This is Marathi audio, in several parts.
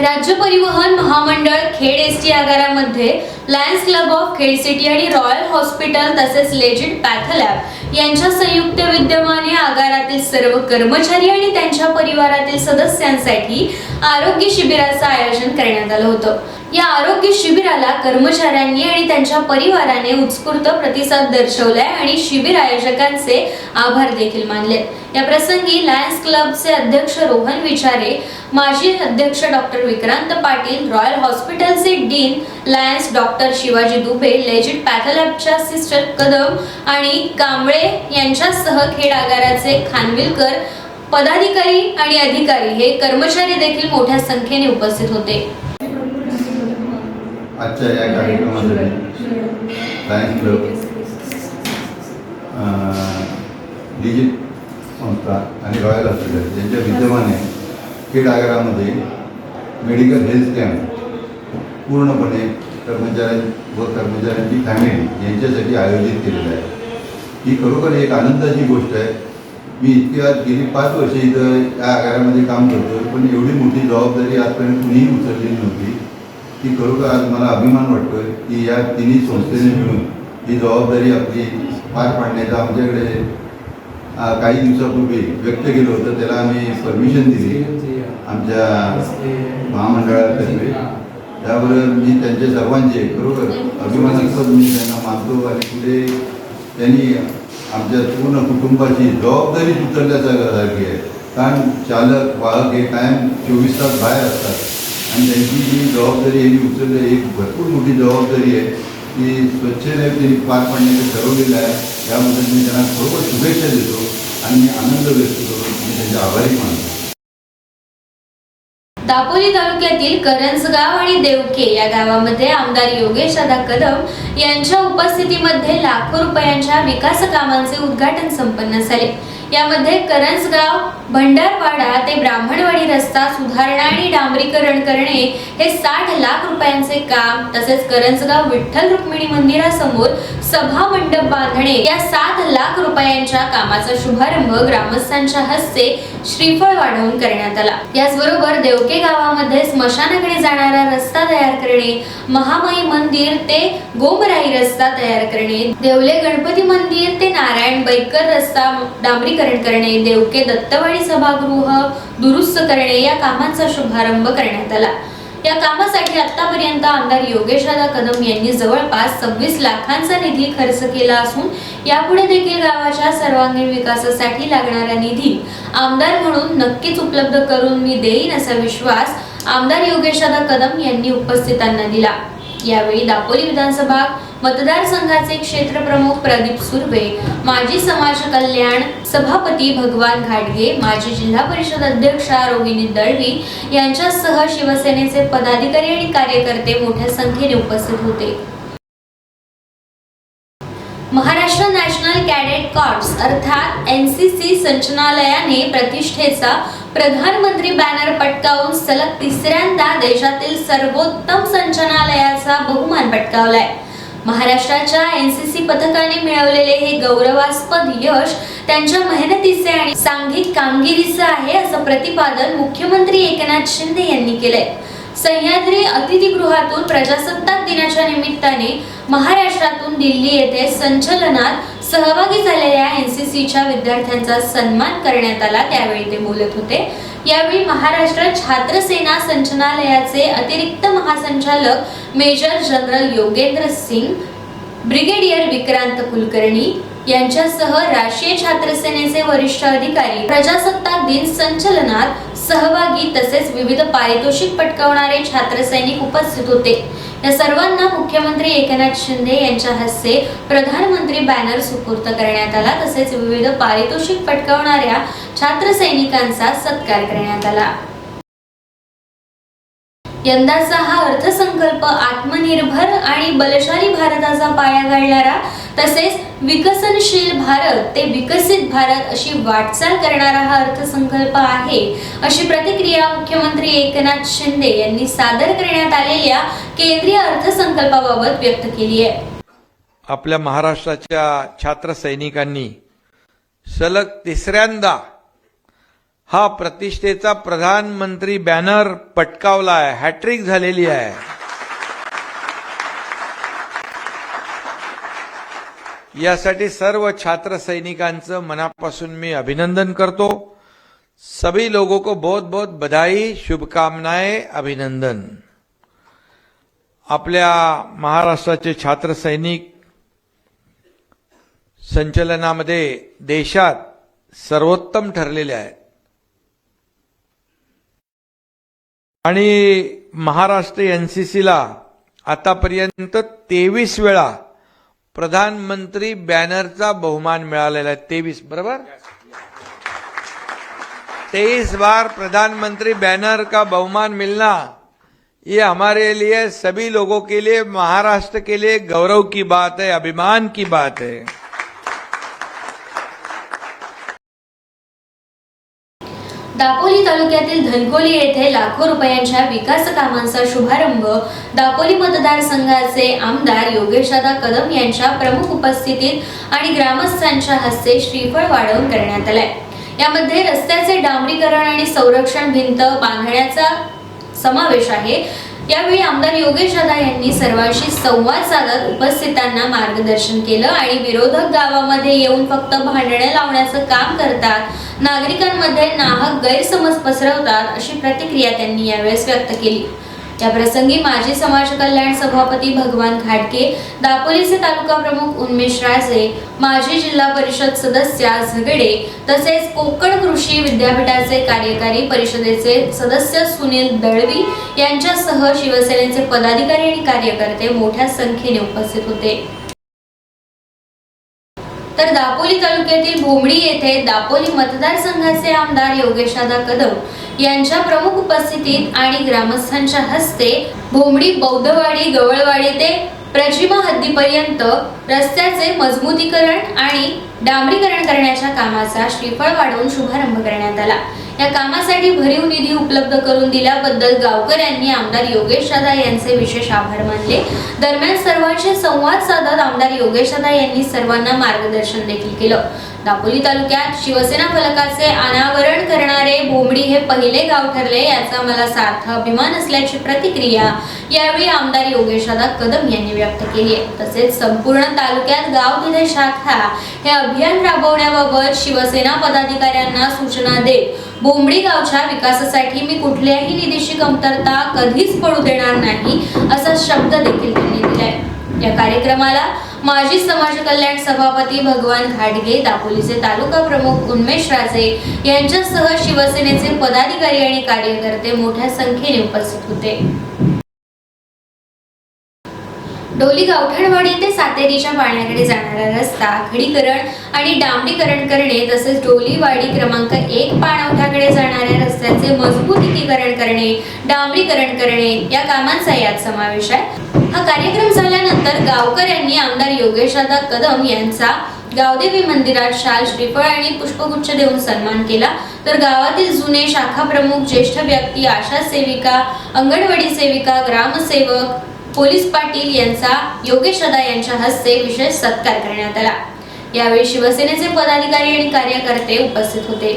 राज्य परिवहन महामंडळ Khed S T आगारामध्ये lions club of Khed city आणि रॉयल हॉस्पिटल तसेच लेजिट पॅथलॅब यांच्या संयुक्त विद्यमाने आगारातील सर्व कर्मचारी आणि त्यांच्या परिवारातील सदस्यांसाठी आरोग्य शिबिराचं आयोजन करण्यात आलं होतं. या आरोग्य शिबिराला कर्मचाऱ्यांनी आणि त्यांच्या परिवाराने उत्स्फूर्त प्रतिसाद दर्शवलाय आणि शिबिर आयोजकांचे आभार देखील मानले. या प्रसंगी लायन्स क्लबचे अध्यक्ष रोहन विचारे माजी अध्यक्ष डॉक्टर विक्रांत पाटील रॉयल हॉस्पिटलचे dean lions doctor Shivaji Dubey legit पॅथलॅबच्या sister Kadam आणि कांबळे यांच्यासह खेड आगाराचे खानविलकर पदाधिकारी आणि अधिकारी हे कर्मचारी देखील मोठ्या संख्येने उपस्थित होते. आजच्या या कार्यक्रमासाठी. लायन्स क्लब डिजिट संस्था आणि रॉयल हॉस्पिटल यांच्या विद्यमाने खेड आगारामध्ये मेडिकल हेल्थ कॅम्प पूर्णपणे कर्मचाऱ्यां व कर्मचाऱ्यांची फॅमिली यांच्यासाठी आयोजित केलेलं आहे. ही खरोखर एक आनंदाची गोष्ट आहे. मी इतक्या गेली पाच वर्ष इथं या आगारामध्ये काम करतो पण एवढी मोठी जबाबदारी आजपर्यंत कुणीही उचललेली नव्हती. ती खरोखर आज मला अभिमान वाटतोय की या तिन्ही संस्थेने मिळून ही जबाबदारी आपली पार पाडण्याचा आमच्याकडे काही दिवसापूर्वी व्यक्त केलं होतं. त्याला आम्ही परमिशन दिली आमच्या महामंडळातर्फे. त्यावर मी त्यांच्या सर्वांचे खरोखर अभिमानास्पद मी त्यांना मानतो आणि पुढे त्यांनी आमच्या पूर्ण कुटुंबाची जबाबदारी उचलल्यासारखी आहे. कारण चालक वाहक हे कायम चोवीस तास बाहेर असतात. आणि त्यांची जी जबाबदारी यांनी उचलली एक भरपूर मोठी जबाबदारी आहे ती स्वच्छतेने त्यांनी पार पाडण्याचं ठरवलेलं आहे त्याबद्दल मी त्यांना खरोखर शुभेच्छा देतो आणि मी आनंद व्यक्त करून मी त्यांचे आभारी मानतो दापोली तालुक्यातील करंजगाव आणि देवके या गावामध्ये आमदार योगेश दादा कदम यांच्या उपस्थितीमध्ये लाखो रुपयांच्या विकास कामांचे उद्घाटन संपन्न झाले. यामध्ये करंजगाव भंडारवाडा ते ब्राह्मणवाडी रस्ता सुधारणा आणि डांबरीकरण करणे हे साठ लाख रुपयांचे काम. तसेच करंजगाव विठ्ठल रुक्मिणी मंदिरासमोर सभा मंडप बांधणे या सात लाख रुपयांच्या कामाचा शुभारंभ ग्रामस्थांच्या हस्ते श्रीफळ वाढवून करण्यात आला. याचबरोबर देवके गावामध्ये स्मशानाकडे जाणारा रस्ता तयार करणे महामाई मंदिर ते गोमराई रस्ता तयार करणे देवले गणपती मंदिर ते नारायण बैकर रस्ता डांबरीकरण नूतनीकरण करणे देवके दत्तवाडी सभागृह दुरुस्त करणे या कामांचा शुभारंभ करण्यात आला. या कामासाठी आतापर्यंत आमदार योगेशदादा कदम यांनी जवळपास सव्वीस लाखांचा निधी खर्च केला असून यापुढे देखील गावाच्या सर्वांगीण विकासासाठी लागणारा निधी आमदार म्हणून नक्कीच उपलब्ध करून मी देईन असा विश्वास आमदार योगेशदादा कदम यांनी उपस्थितांना दिला. यावेळी दापोली विधानसभा मतदारसंघाचे क्षेत्रप्रमुख प्रदीप सुर्वे माजी समाज कल्याण सभापती भगवान घाटगे माजी जिल्हा परिषद अध्यक्षा रोहिणी दळवी यांच्यासह शिवसेनेचे पदाधिकारी आणि कार्यकर्ते मोठ्या संख्येने उपस्थित होते. महाराष्ट्र नॅशनल कॅडेट कॉर्प्स अर्थात एन सी सी संचनालयाने प्रतिष्ठेचा प्रधानमंत्री बॅनर पटकावून सलग तिसऱ्यांदा देशातील सर्वोत्तम संचनालयाचा बहुमान पटकावलाय. महाराष्ट्राच्या एन सी सी पथकाने मिळवलेले हे गौरवास्पद यश त्यांच्या मेहनतीचे आणि सांघिक कामगिरीचं आहे असं प्रतिपादन मुख्यमंत्री एकनाथ शिंदे यांनी केलंय. सह्याद्री अतिथीगृहातून प्रजासत्ताक दिनाच्या निमित्ताने महाराष्ट्रातून दिल्ली येथे संचलनात सहभागी झालेल्या एनसीसीच्या विद्यार्थ्यांचा सन्मान करण्यात आला. त्यावेळी ते बोलत होते. यावेळी महाराष्ट्र छात्र सेना संचनालयाचे अतिरिक्त महासंचालक major general Yogendra Singh brigadier Vikrant Kulkarni यांच्यासह राष्ट्रीय छात्र सेनेचे वरिष्ठ अधिकारी प्रजासत्ताक दिन संचलनात सहभागी तसेच विविध पारितोषिक पटकावणारे छात्र सैनिक उपस्थित होते. या सर्वांना मुख्यमंत्री एकनाथ शिंदे यांच्या हस्ते प्रधानमंत्री बॅनर सुपूर्त करण्यात आला. तसेच विविध पारितोषिक पटकावणाऱ्या छात्र सैनिकांचा सत्कार करण्यात आला. यंदाचा हा अर्थसंकल्प आत्मनिर्भर आणि बलशाली भारताचा पाया घालणारा तसेच विकसनशील भारत ते विकसित भारत अशी वाटचाल करणारा हा अर्थसंकल्प आहे अशी प्रतिक्रिया मुख्यमंत्री एकनाथ शिंदे यांनी सादर करण्यात आलेल्या केंद्रीय अर्थसंकल्पाबाबत व्यक्त केली आहे. आपल्या महाराष्ट्राच्या छात्र सैनिकांनी सलग तिसऱ्यांदा हा प्रतिष्ठेचा प्रधानमंत्री बॅनर पटकावला आहे हॅट्रिक झालेली आहे. यासाठी सर्व छात्र सैनिकांचं मनापासून मी अभिनंदन करतो. सभी लोगों को बहुत बहुत बधाई शुभकामनाएं अभिनंदन. आपल्या महाराष्ट्राचे छात्र सैनिक संचलनामध्ये देशात सर्वोत्तम ठरलेले आहेत. आणि महाराष्ट्र एनसीसीला आतापर्यंत तेवीस वेळा प्रधानमंत्री बॅनरचा बहुमान मिळालेला आहे. तेवीस बरोबर? तेईस बार प्रधानमंत्री बैनर का बहुमान मिलना ये हमारे लिए सभी लोगों के लिए महाराष्ट्र के लिए गौरव की बात है अभिमान की बात है। दापोली तालुक्यातील धनकोली येथे लाखो रुपयांच्या विकास कामांचा शुभारंभ दापोली मतदारसंघाचे आमदार योगेशदादा कदम यांच्या प्रमुख उपस्थितीत आणि ग्रामस्थांच्या हस्ते श्रीफळ वाढवून करण्यात आलाय. यामध्ये रस्त्याचे डांबरीकरण आणि संरक्षण भिंत बांधण्याचा समावेश आहे. यावेळी आमदार योगेश दादा यांनी सर्वांशी संवाद साधत उपस्थितांना मार्गदर्शन केलं आणि विरोधक गावामध्ये येऊन फक्त भांडणे लावण्याचं काम करतात. नागरिकांमध्ये नाहक गैरसमज पसरवतात अशी प्रतिक्रिया त्यांनी यावेळेस व्यक्त केली. या प्रसंगी माजी समाज कल्याण सभापती भगवान घाटके दापोलीचे तालुका प्रमुख उन्मेश राजे माजी जिल्हा परिषद सदस्य झगडे तसेच कोकण कृषी विद्यापीठाचे कार्यकारी परिषदेचे सदस्य सुनील दळवी यांच्यासह शिवसेनेचे पदाधिकारी आणि कार्यकर्ते मोठ्या संख्येने उपस्थित होते. तर दापोली तालुक्यातील भोमडी येथे दापोली मतदारसंघाचे आमदार योगेशदादा कदम यांच्या प्रमुख उपस्थितीत आणि ग्रामस्थांच्या हस्ते भोमडी बौद्धवाडी गवळवाडी ते प्रजिमा हद्दीपर्यंत रस्त्याचे मजबूतीकरण आणि डांबरीकरण करण्याच्या कामाचा श्रीफळ वाढवून शुभारंभ करण्यात आला. या कामासाठी भरीव निधी उपलब्ध करून दिल्याबद्दल गावकर यांनी आमदार योगेश दादा यांचे विशेष आभार मानले. दरम्यान सर्वांशी संवाद साधत आमदार योगेश दादा यांनी सर्वांना मार्गदर्शन देखील केलं. दापोली तालुक्यात शिवसेना फलकाचे अनावरण करणारे बोमडी हे पहिले गाव ठरले याचा मला सार्थ अभिमान असल्याची प्रतिक्रिया यावेळी आमदार योगेशदादा कदम यांनी व्यक्त केली आहे. तसेच संपूर्ण तालुक्यात गाव तिथे शाखा हे अभियान राबवण्याबाबत शिवसेना पदाधिकाऱ्यांना सूचना देत बोंबडी गावच्या विकासासाठी मी कुठल्याही निधीची कमतरता कधीच पडू देणार नाही असा शब्द देखील त्यांनी दिलाय. या कार्यक्रमाला माजी समाज कल्याण सभापती भगवान घाटगे दापोलीचे तालुका प्रमुख उन्मेश राजे यांच्यासह शिवसेनेचे पदाधिकारी आणि कार्यकर्ते मोठ्या संख्येने उपस्थित होते. डोली गावठणवाडी ते सातेरीच्या पाण्याकडे जाणारा रस्ता खडीकरण आणि डांबरीकरण करणे तसेच डोलीवाडी क्रमांक एक पाणवठ्याकडे जाणाऱ्या रस्त्याचे मजबूतीकरण करणे डांबरीकरण करणे या कामांचा यात समावेश आहे. हा कार्यक्रम झाल्यानंतर गावकऱ्यांनी आमदार योगेशदादा कदम यांचा गावदेवी मंदिरात शाल श्रीफळ आणि पुष्पगुच्छ देऊन सन्मान केला. तर गावातील जुने शाखा प्रमुख ज्येष्ठ व्यक्ती आशा सेविका अंगणवाडी सेविका ग्रामसेवक पोलीस पाटील यांचा योगेश रदा यांच्या हस्ते विशेष सत्कार करण्यात आला. यावेळी शिवसेनेचे पदाधिकारी आणि कार्यकर्ते उपस्थित होते.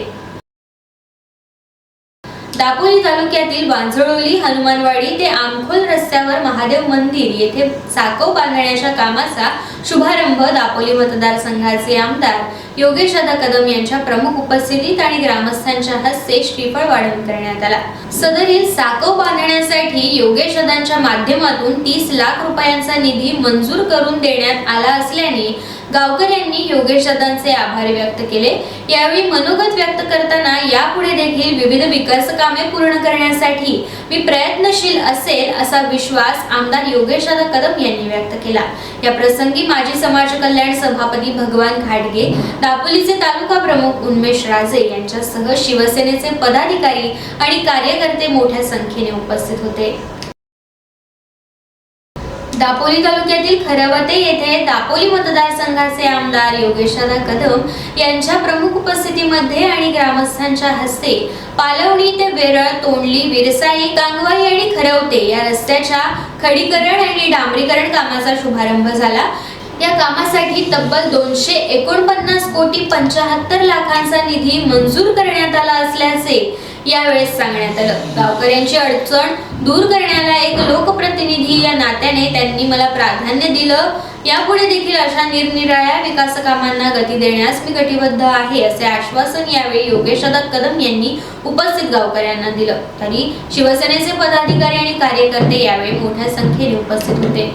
दापोली तालुक्यातील वांजळोली हनुमानवाडी ते आमखोल रस्त्यावर महादेव मंदिर येथे साकव बांधण्याच्या कामाचा शुभारंभ दापोली मतदारसंघाचे आमदार योगेश दादा कदम यांच्या प्रमुख उपस्थितीत आणि ग्रामस्थांच्या हस्ते श्रीफळ वाढवून करण्यात आला. सदरील साकव बांधण्यासाठी योगेश दादांच्या माध्यमातून तीस लाख रुपयांचा निधी मंजूर करून देण्यात आला असल्याने गावकऱ्यांनी योगेश दादांचे आभार व्यक्त केले. यावेळी मनोगत व्यक्त करताना यापुढे देखील विविध विकास कामे पूर्ण करण्यासाठी मी प्रयत्नशील असेल असा विश्वास आमदार योगेश दादा कदम यांनी व्यक्त केला. या प्रसंगी माजी समाज कल्याण सभापती भगवान घाटगे दापोलीचे तालुका प्रमुख उन्मेश राजे यांच्यासह शिवसेनेचे पदाधिकारी आणि कार्यकर्ते मोठ्या संख्येने उपस्थित होते. दापोली तालुक्यातील खरवते येथे दापोली मतदारसंघाचे आमदार योगेशदा कदम यांच्या प्रमुख उपस्थितीमध्ये आणि ग्रामस्थांच्या हस्ते पालवणी ते वेरळ तोंडली विरसाई कांगवाई आणि खरवते या रस्त्याच्या खडीकरण आणि डांबरीकरण कामाचा शुभारंभ झाला. या कामासाठी तब्बल दोनशे एकोणपन्नास कोटी पंचाहत्तर लाखांचा निधी मंजूर करण्यात आला असल्याचे यावेळेस सांगण्यात आलं. गावकऱ्यांची अडचण दूर करण्याला एक लोकप्रतिनिधी या नात्याने त्यांनी मला प्राधान्य दिलं. यापुढे देखील अशा निरनिराळ्या विकास कामांना गती देण्यास मी कटिबद्ध आहे असे आश्वासन यावेळी योगेश कदम यांनी उपस्थित गावकऱ्यांना दिलं. तरी शिवसेनेचे पदाधिकारी आणि कार्यकर्ते यावेळी मोठ्या संख्येने उपस्थित होते.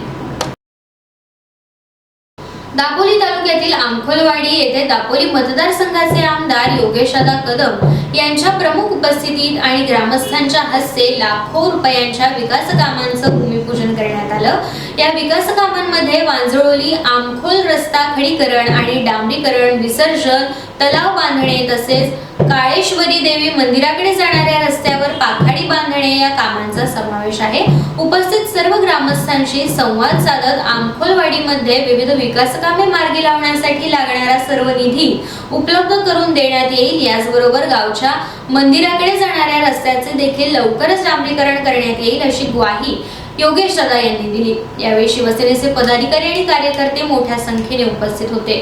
दापोली तालुक्यातील आंखोलवाडी येथे दापोली मतदारसंघाचे आमदार योगेशदा कदम यांच्या प्रमुख उपस्थितीत आणि ग्रामस्थांच्या हस्ते लाखो रुपयांच्या विकास कामांचं भूमिपूजन करण्यात आलं. या विकास कामांमध्ये वांजळोली आमखोल रस्ता खडीकरण आणि डांबरीकरण विसर्जन तलाव बांधणे तसेच काळेश्वरी देवी मंदिराकडे जाणाऱ्या रस्त्यावर पाखाडी बांधणे या कामांचा समावेश आहे. उपस्थित सर्व ग्रामस्थांशी संवाद साधत आमखोलवाडीमध्ये विविध विकास कामे मार्गी लावण्यासाठी लागणारा सर्व निधी उपलब्ध करून देण्यात येईल. याचबरोबर गावच्या मंदिराकडे जाणाऱ्या रस्त्याचे देखील लवकरच डांबरीकरण करण्यात येईल अशी ग्वाही योगेश दादा यांनी दिली. यावेळी शिवसेनेचे पदाधिकारी आणि कार्यकर्ते मोठ्या संख्येने उपस्थित होते.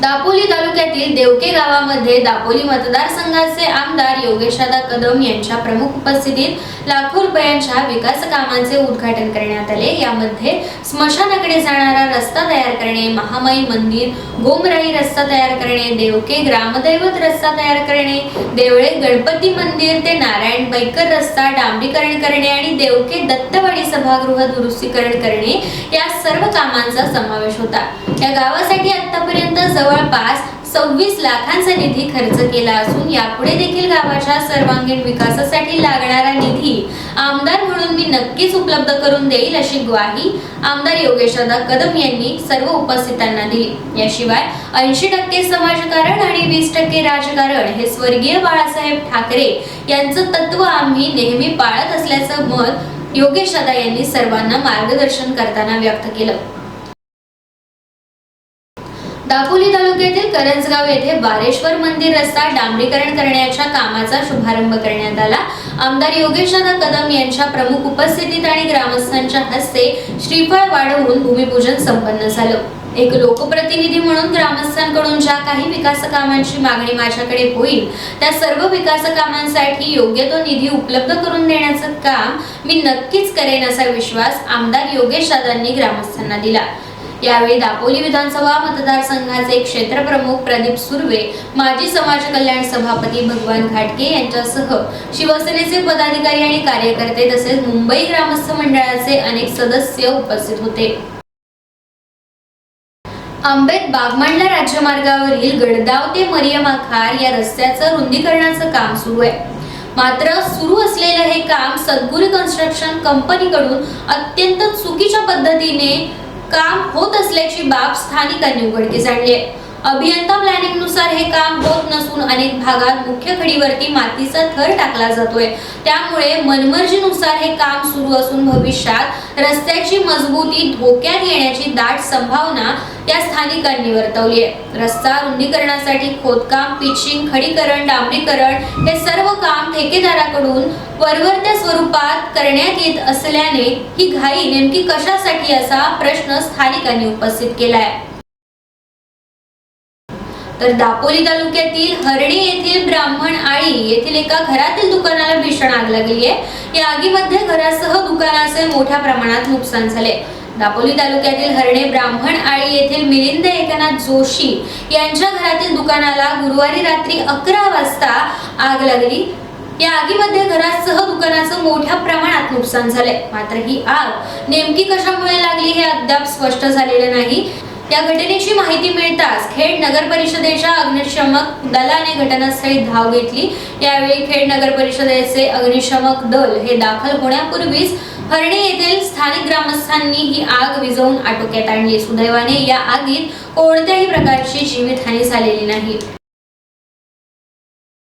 दापोली तालुक्यातील देवके गावामध्ये दापोली मतदारसंघाचे आमदार योगेशदा कदम यांच्या प्रमुख उपस्थितीत लाखो रुपयांच्या विकास कामांचे उद्घाटन करण्यात आले. यामध्ये स्मशानाकडे जाणारा रस्ता तयार करणे महामाई मंदिर गोमराई रस्ता तयार करणे देवके ग्रामदैवत रस्ता तयार करणे देवळे गणपती मंदिर ते नारायण बैकर रस्ता डांबरीकरण करणे आणि देवके दत्तवाडी सभागृह दुरुस्तीकरण करणे या सर्व कामांचा समावेश होता. या गावासाठी आतापर्यंत जवळपास सव्वीस लाखांचा निधी खर्च केला असून यापुढे देखील गावाच्या सर्वांगीण विकासासाठी लागणारा निधी आमदार म्हणून मी नक्कीच उपलब्ध करून देईल अशी ग्वाही आमदार योगेशदा कदम यांनी सर्व उपस्थितांना दिली. याशिवाय ऐंशी टक्के समाजकारण आणि वीस टक्के राजकारण हे स्वर्गीय बाळासाहेब ठाकरे यांचं तत्व आम्ही नेहमी पाळत असल्याचं मत योगेशदा यांनी सर्वांना मार्गदर्शन करताना व्यक्त केलं. दापोली तालुक्यातील करंजगाव येथे बारेश्वर मंदिर रस्ता डांबरीकरण करण्याच्या कामाचा शुभारंभ करण्यात आला. आमदार योगेशदादा कदम यांच्या प्रमुख उपस्थितीत आणि ग्रामस्थांच्या हस्ते श्रीफळ वाढवून भूमिपूजन संपन्न झालं. एक लोकप्रतिनिधी म्हणून ग्रामस्थांकडून ज्या काही विकास कामांची मागणी माझ्याकडे होईल त्या सर्व विकास कामांसाठी योग्य तो निधी उपलब्ध करून देण्याचं काम मी नक्कीच करेन असा विश्वास आमदार योगेश दादांनी ग्रामस्थांना दिला. यावेळी दापोली विधानसभा मतदारसंघाचे क्षेत्रप्रमुख प्रदीप सुर्वे माजी समाज कल्याण सभापती भगवान घाटगे यांच्यासह शिवसेनेचे पदाधिकारी आणि कार्यकर्ते तसेच मुंबई ग्रामस्थ मंडळाचे अनेक सदस्य उपस्थित होते. आंबेत बागमांडला राज्यमार्गावरील गडदाव ते मरियमा खार या रस्त्याचं रुंदीकरणाचं काम सुरू आहे. मात्र सुरू असलेलं हे काम सद्गुरी कन्स्ट्रक्शन कंपनीकडून अत्यंत चुकीच्या पद्धतीने काम होत असल्याची बाब स्थानिकांनी उघडकीस आणली आहे. अभियंता प्लॅनिंगनुसार हे काम होत नसून अनेक भागात मुख्य खडीवरती मातीचा थर टाकला जातोय. त्यामुळे मनमर्जीनुसार हे काम सुरू असून भविष्यात रस्त्याची मजबूती धोक्यात येण्याची दाट संभावना या स्थानिकांनी वर्तवली आहे. रस्ता रुंदीकरणासाठी खोदकाम पिचिंग खडीकरण डांबरीकरण हे सर्व काम ठेकेदाराकडून वरवरत्या स्वरूपात करण्यात येत असल्याने ही घाई नेमकी कशासाठी असा प्रश्न स्थानिकांनी उपस्थित केला आहे तर दापोली तालुक्यातील हरणे येथील ब्राह्मण आळी येथील एका घरातील दुकानाला भीषण आग लागली आहे. या आगीमध्ये घरासह दुकानाचे मोठ्या प्रमाणात नुकसान झाले. दापोली तालुक्यातील हरणे ब्राह्मण आळी येथील मिलिंद एकनाथ जोशी यांच्या घरातील दुकानाला गुरुवारी रात्री अकरा वाजता आग लागली. या आगीमध्ये घरासह दुकानाचं मोठ्या प्रमाणात नुकसान झालंय मात्र ही आग नेमकी कशामुळे लागली हे अद्याप स्पष्ट झालेलं नाही. या घटनेची माहिती मिळताच खेड नगर परिषदेच्या अग्निशमक दलाने घटनास्थळी धाव घेतली. यावेळी खेड नगर परिषदेचे अग्निशमक दल हे दाखल होण्यापूर्वीच हरणे येथील स्थानिक ग्रामस्थांनी ही आग विझवून आटोक्यात आणली. सुदैवाने या आगीत कोणत्याही प्रकारची जीवितहानी झालेली नाही.